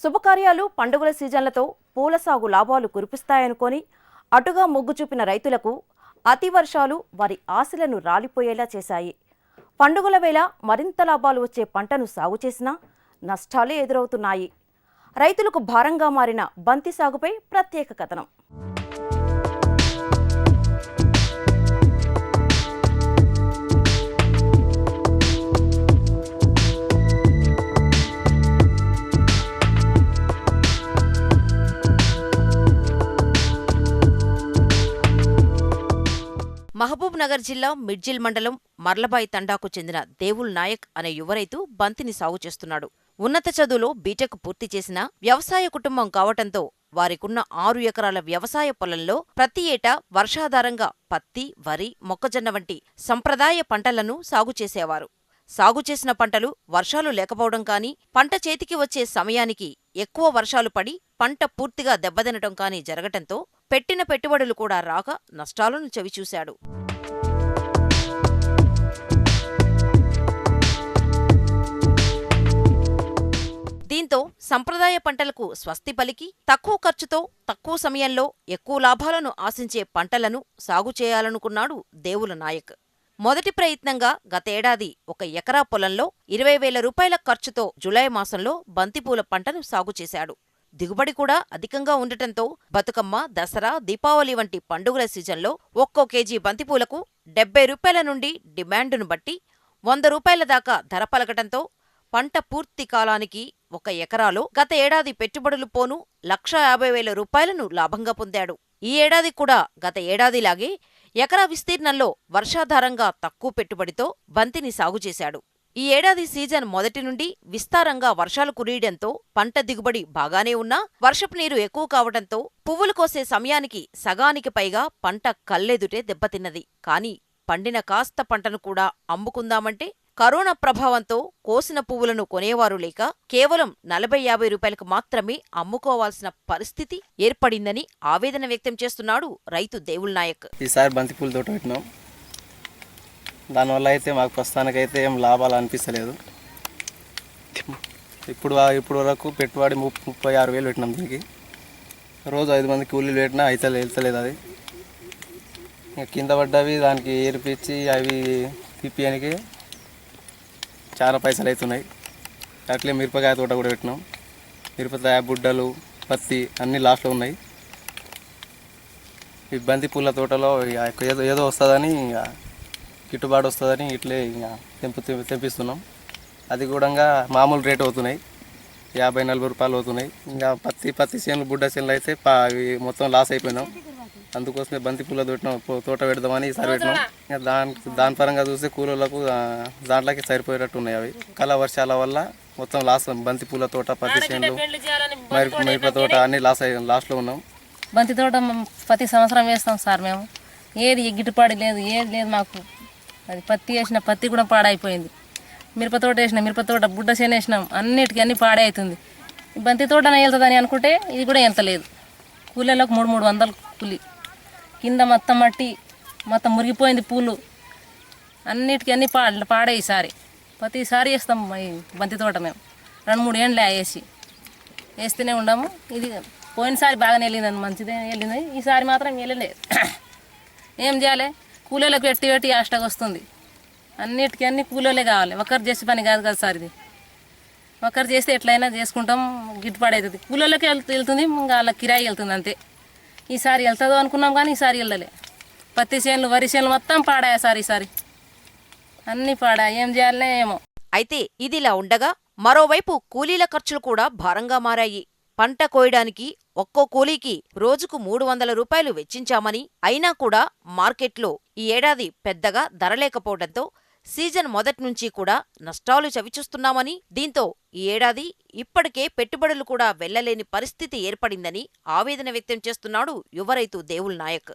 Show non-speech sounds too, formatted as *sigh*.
శుభకార్యాలు పండుగల సీజన్లతో పూల సాగు లాభాలు కురిపిస్తాయనుకొని అటుగా మొగ్గు చూపిన రైతులకు అతి వర్షాలు వారి ఆశలను రాలిపోయేలా చేశాయి. పండుగల వేళ మరింత లాభాలు వచ్చే పంటను సాగు చేసినా నష్టాలే ఎదురవుతున్నాయి. రైతులకు భారంగా మారిన బంతి సాగుపై ప్రత్యేక కథనం. మహబూబ్ నగర్ జిల్లా మిడ్జిల్ మండలం మర్లబాయి తండాకు చెందిన దేవుల్ నాయక్ అనే యువ రైతు బంతిని సాగు చేస్తున్నాడు. ఉన్నత చదువులో బీటెక్ పూర్తి చేసిన వ్యవసాయ కుటుంబం కావటంతో వారికున్న ఆరు ఎకరాల వ్యవసాయ పొలంలో ప్రతి ఏటా వర్షాధారంగా పత్తి వరి మొక్కజొన్న వంటి సంప్రదాయ పంటలను సాగు చేసేవారు. సాగు చేసిన పంటలు వర్షాలు లేకపోవడం కానీ పంట చేతికి వచ్చే సమయానికి ఎక్కువ వర్షాలు పడి పంట పూర్తిగా దెబ్బతినటం కానీ జరగటంతో పెట్టిన పెట్టుబడులు కూడా రాక నష్టాలను చవిచూశాడు. దీంతో సంప్రదాయ పంటలకు స్వస్తి పలికి తక్కువ ఖర్చుతో తక్కువ సమయంలో ఎక్కువ లాభాలను ఆశించే పంటలను సాగు చేయాలనుకున్నాడు దేవుల నాయక్. మొదటి ప్రయత్నంగా గతేడాది ఒక ఎకరా పొలంలో ఇరవై వేల రూపాయల ఖర్చుతో జులై మాసంలో బంతిపూల పంటను సాగు చేశాడు. దిగుబడి కూడా అధికంగా ఉండటంతో బతుకమ్మ దసరా దీపావళి వంటి పండుగల సీజన్లో ఒక్కో కేజీ బంతిపూలకు డెబ్బై రూపాయల నుండి డిమాండును బట్టి వంద రూపాయల దాకా ధర పలకటంతో పంట పూర్తి కాలానికి ఒక ఎకరాలో గత ఏడాది పెట్టుబడులు పోను లక్ష యాభై వేల రూపాయలను లాభంగా పొందాడు. ఈ ఏడాది కూడా గత ఏడాదిలాగే ఎకరా విస్తీర్ణంలో వర్షాధారంగా తక్కువ పెట్టుబడితో బంతిని సాగు చేశాడు. ఈ ఏడాది సీజన్ మొదటి నుండి విస్తారంగా వర్షాలు కురియడంతో పంట దిగుబడి బాగానే ఉన్నా వర్షపు నీరు ఎక్కువ కావడంతో పువ్వులు కోసే సమయానికి సగానికి పైగా పంట కల్లెదుటే దెబ్బతిన్నది. కాని పండిన కాస్త పంటను కూడా అమ్ముకుందామంటే కరోనా ప్రభావంతో కోసిన పువ్వులను కొనేవారు లేక కేవలం నలభై యాభై రూపాయలకు మాత్రమే అమ్ముకోవాల్సిన పరిస్థితి ఏర్పడిందని ఆవేదన వ్యక్తం చేస్తున్నాడు రైతు దేవుల్ నాయక్ ఈసారి బంతిపూల తోట పెట్టినాం. దానివల్ల అయితే మాకు ప్రస్తుతానికైతే ఏం లాభాలు అనిపిస్తలేదు. ఇప్పుడు ఇప్పుడు వరకు పెట్టుబడి ముప్పై ఆరు వేలు పెట్టినాం దీనికి. రోజు ఐదు మంది కూలీలు పెట్టినా అయితే వెళ్తలేదు అది. ఇంకా కింద పడ్డవి దానికి ఏర్పించి అవి తిప్పియడానికి చాలా పైసలు అవుతున్నాయి అట్లే మిరపకాయ తోట కూడా పెట్టినాం. మిరపకాయ బుడ్డలు పత్తి అన్నీ లాస్ట్లో ఉన్నాయి. ఈ బంతి పూల తోటలో ఇక ఏదో ఏదో వస్తుందని ఇక గిట్టుబాటు వస్తుందని ఇట్లే ఇక తెంపు తెంపు- తెంపిస్తున్నాం అది కూడా మామూలు రేట్ అవుతున్నాయి. యాభై నలభై రూపాయలు అవుతున్నాయి. ఇంకా పత్తి పత్తి చేనులు బుడ్డ చేనులు అయితే పా- అవి మొత్తం లాస్ అయిపోయినాం. అందుకోసమే బంతి పూల తోట తోట పెడదామని ఈసారి పెట్టినాం ఇంకా దాని దాని పరంగా చూస్తే కూలీలకు దాంట్లోకి సరిపోయేటట్టు ఉన్నాయి అవి. కళ వర్షాల వల్ల మొత్తం లాస్ బంతి పూల తోట పత్తి చేనులు మరి మిరప తోట అన్ని లాస్ అయ్యి లాస్ట్లో ఉన్నాం. బంతి తోట ప్రతి సంవత్సరం వేస్తాం సార్ మేము. ఏది గిట్టుబాటు లేదు ఏది లేదు మాకు. అది పత్తి వేసిన పత్తి కూడా పాడైపోయింది. మిరప తోట వేసినాం మిరప తోట బుడ్డ చేను వేసినాం అన్నిటికీ అన్నీ పాడైతుంది. బంతి తోట వెళ్తుందని అనుకుంటే ఇది కూడా వెళ్తలేదు. కూలీలకు మూడు మూడు వందలు కూలి. కింద మొత్తం మట్టి మొత్తం మురిగిపోయింది పూలు. అన్నిటికీ అన్ని పా పాడే ఈసారి ప్రతిసారి వేస్తాం బంతి తోట మేము. రెండు మూడు ఏండ్లే వేసి. వేస్తూనే ఉండము. ఇది పోయినసారి బాగానే వెళ్ళిందని మంచిదే వెళ్ళింది. ఈసారి మాత్రం వెళ్ళలేదు. *coughs* ఏం చేయాలి? కూలీలకు పెట్టి పెట్టి ఆష్టకు వస్తుంది. అన్నిటికీ అన్ని కూలీలే కావాలి. ఒకరు చేసే పని కాదు కదా సార్ ఇది. ఒకరు చేస్తే ఎట్లయినా చేసుకుంటాం గిట్టుబాటు అవుతుంది కూలీలకి వెళ్తు వెళ్తుంది ఇంకా వాళ్ళ కిరాయి వెళ్తుంది అంతే. ఈసారి వెళ్తుందో అనుకున్నాం కానీ ఈసారి వెళ్ళలే పత్తి చేనులు వరి చేనులు మొత్తం పాడాయా సార్ ఈసారి. అన్నీ పాడా ఏం చేయాలనే ఏమో. అయితే ఇదిలా ఉండగా మరోవైపు కూలీల ఖర్చులు కూడా భారంగా మారాయి. పంట కోయడానికి ఒక్కో కూలీకి రోజుకు మూడు వందల రూపాయలు వెచ్చించామని అయినా కూడా మార్కెట్లో ఈ ఏడాది పెద్దగా ధర లేకపోవడంతో సీజన్ మొదట్నుంచీ కూడా నష్టాలు చవిచూస్తున్నామని దీంతో ఈ ఏడాది ఇప్పటికే పెట్టుబడులు కూడా వెళ్ళలేని పరిస్థితి ఏర్పడిందని ఆవేదన వ్యక్తం చేస్తున్నాడు యువరైతు దేవుల్ నాయక్.